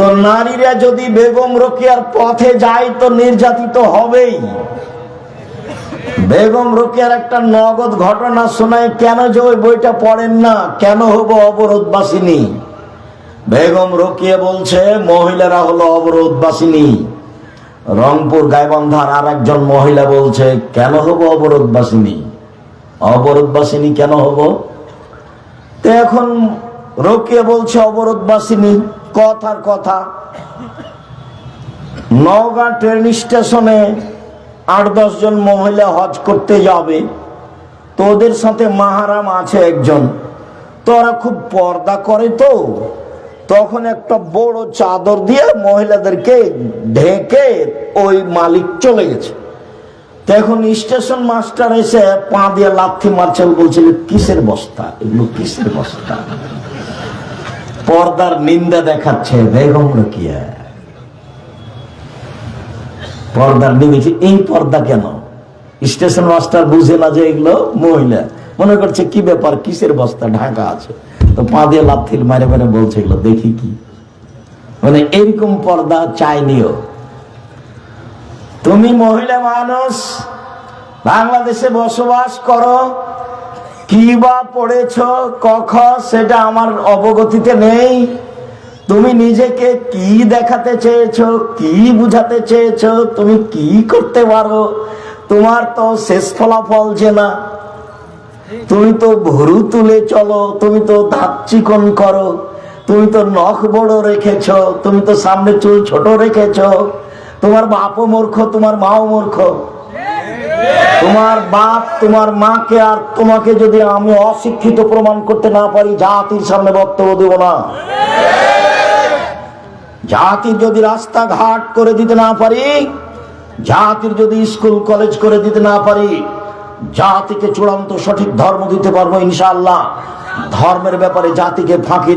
তো নারীরা যদি বেগম রোকেয়ার পথে যায় তো নির্যাতিত হবেই। বেগম রোকেয়ার একটা নগদ ঘটনা শোনায়, কেন যে ওই বইটা পড়েন না? কেন হব অবরোধবাসিনী? বেগম রোকিয়া বলছে, মহিলারা হলো অবরোধবাসিনী। রংপুর গাইবান্ধার আর একজন মহিলা বলছে, কেন হব অবরোধবাসিনী? অবরোধবাসিনী কেন হব? তো এখন রোকিয়া বলছে, অবরোধবাসিনী কথার কথা। নওগাঁ ট্রেন স্টেশনে আট দশ জন মহিলা হজ করতে যাবে। তো ওদের সাথে মাহারাম আছে একজন। তো ওরা খুব পর্দা করে তো। তখন একটা বড় চাদর দিয়ে মহিলাদেরকে ঢেকে ওই মালিক চলে গেছে। এখন স্টেশন মাস্টার এসে পা দিয়ে লাথি মারছে, বলছিল, কিসের বস্তা? এগুলো কিসের বস্তা? পর্দার নিন্দা দেখাচ্ছে বেগম রকিয়া পর্দার নিমিছে এই পর্দা কেন? স্টেশন মাস্টার বুঝে না যে এগুলো মহিলা। মনে করছে কি ব্যাপার, কিসের বস্তা? ঢাকা আছে। তো পা দিয়ে লাথির মারে মারে বলছে এগুলো, দেখি কি। মানে এরকম পর্দা চাইনিও তুমি মহিলা মানুষ, বাংলাদেশে বসবাস করো কি বা পড়েছ কখ সেটা আমার অবগতিতে নেই। তুমি নিজেকে কি দেখাতে চেয়েছো, কি বুঝাতে চেয়েছ, তুমি কি করতে পারো? তোমার তো শেষ ফলাফল যে না। তুমি তো ভরু তুলে চলো, তুমি তো ধাপ চিকন করো, তুমি তো নখ বড় রেখেছ, তুমি তো সামনে চুল ছোট রেখেছ। তোমার বাপও মূর্খ, তোমার মাও মূর্খ। তোমার বাপ, তোমার মাকে আর তোমাকে যদি আমি অশিক্ষিত প্রমাণ করতে না পারি, জাতির সামনে বক্তব্য দেব না। জাতির যদি রাস্তাঘাট করে দিতে না পারি, জাতির যদি স্কুল, কলেজ করে দিতে না পারি, জাতিকে চূড়ান্ত সঠিক ধর্ম দিতে পারব ইনশাআল্লাহ। ধর্মের ব্যাপারে জাতিকে ফাঁকি